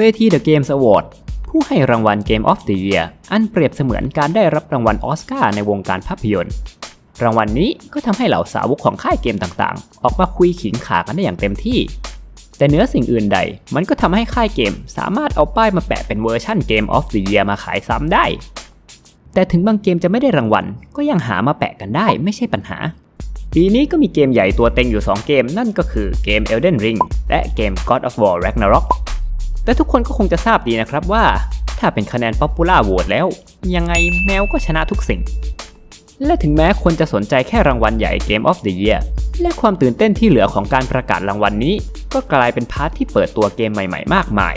เวที The Games Award ผู้ให้รางวัล Game of the Year อันเปรียบเสมือนการได้รับรางวัลออสการ์ในวงการภาพยนตร์ รางวัลนนี้ก็ทำให้เหล่าสาวกของค่ายเกมต่างๆ ออกมาคุยขิงขากันได้อย่างเต็มที่ แต่เนื้อสิ่งอื่นใด มันก็ทำให้ค่ายเกมสามารถเอาป้ายมาแปะเป็นเวอร์ชั่น Game of the Year มาขายซ้ำได้ แต่ถึงบางเกมจะไม่ได้รางวัล ก็ยังหามาแปะกันได้ไม่ใช่ปัญหาปีนี้ก็มีเกมใหญ่ตัวเต็งอยู่ 2 เกมนั่นก็คือเกม Elden Ring และเกม God of War Ragnarok แต่ทุกคนก็คงจะทราบดีนะครับว่า ถ้าเป็นคะแนน Popular Vote แล้ว ยังไงแมวก็ชนะทุกสิ่ง และถึงแม้คนจะสนใจแค่รางวัลใหญ่ Game of the Year และความตื่นเต้นที่เหลือของการประกาศรางวัลนี้ ก็กลายเป็นพาร์ทที่เปิดตัวเกมใหม่ๆ มากมาย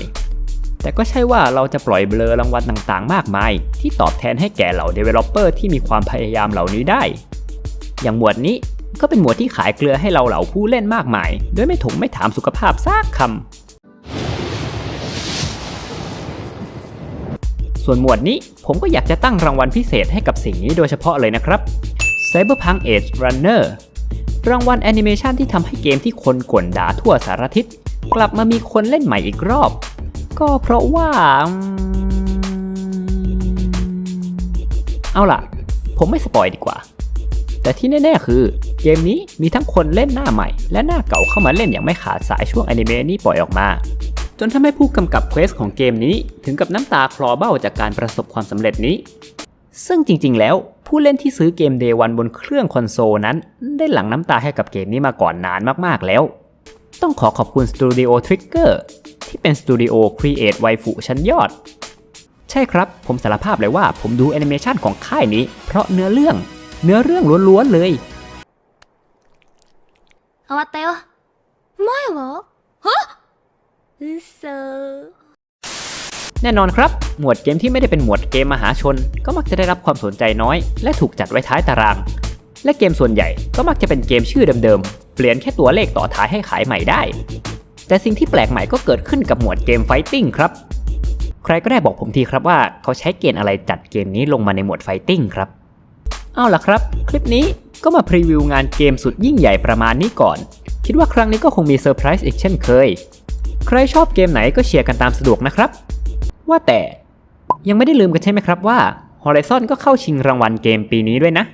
แต่ก็ใช่ว่าเราจะปล่อยเบลอรางวัลต่างๆ มากมาย ที่ตอบแทนให้แก่เหล่า Developer ที่มีความพยายามเหล่านี้ได้ อย่างหมวดนี้ก็เป็นหมวดที่ขายเกลือให้เราเหล่าผู้เล่นมากมาย โดยไม่ถงไม่ถามสุขภาพซักคำ ส่วนหมวดนี้ผมก็อยากจะตั้งรางวัลพิเศษให้กับสิ่งนี้โดยเฉพาะเลยนะครับ Cyberpunk Edge Runner รางวัลแอนิเมชันที่ทำให้เกมที่คนกวนด่าทั่วสารทิศกลับมามีคนเล่นใหม่อีกรอบ ก็เพราะว่า เอาล่ะ ผมไม่สปอยดีกว่า แต่ที่แน่ ๆ คือ เกมนี้มีทั้งคนเล่นหน้าใหม่ และหน้าเก่าเข้ามาเล่นอย่างไม่ขาดสายช่วงแอนิเมะนี้ปล่อยออกมา จนทำให้ผู้กำกับเควสของเกมนี้ถึงกับน้ำตาคลอเบ้าจากการประสบความสำเร็จนี้ ซึ่งจริงๆ แล้วผู้เล่นที่ซื้อเกม Day 1บนเครื่องคอนโซลนั้น ได้หลั่งน้ำตาให้กับเกมนี้มาก่อนนานมากๆแล้ว ต้องขอขอบคุณสตูดิโอ Trigger ที่เป็นสตูดิโอ Create ไวฟูชั้นยอด ใช่ครับ ผมสารภาพเลยว่าผมดูแอนิเมชันของค่ายนี้ เพราะเนื้อเรื่อง เนื้อเรื่องล้วนๆเลย 終わったよ前は あ嘘แน่นอนครับ หมวดเกมที่ไม่ได้เป็นหมวดเกมมหาชน ก็มักจะได้รับความสนใจน้อย และถูกจัดไว้ท้ายตาราง และเกมส่วนใหญ่ก็มักจะเป็นเกมชื่อเดิมๆ เปลี่ยนแค่ตัวเลขต่อท้ายให้ขายใหม่ได้ แต่สิ่งที่แปลกใหม่ก็เกิดขึ้นกับหมวดเกมไฟติ้งครับ ใครก็ได้บอกผมทีครับว่าเขาใช้เกณฑ์อะไรจัดเกมนี้ลงมาในหมวดไฟติ้งครับ เอาล่ะครับ คลิปนี้ก็มาพรีวิวงานเกมสุดยิ่งใหญ่ประมาณนี้ก่อน คิดว่าครั้งนี้ก็คงมีเซอร์ไพรส์อีกเช่นเคย ใครชอบเกมไหนก็เชียร์กันตามสะดวกนะครับ ว่าแต่ยังไม่ได้ลืมกันใช่ไหมครับว่า Horizon ก็เข้าชิงรางวัลเกมปีนี้ด้วยนะ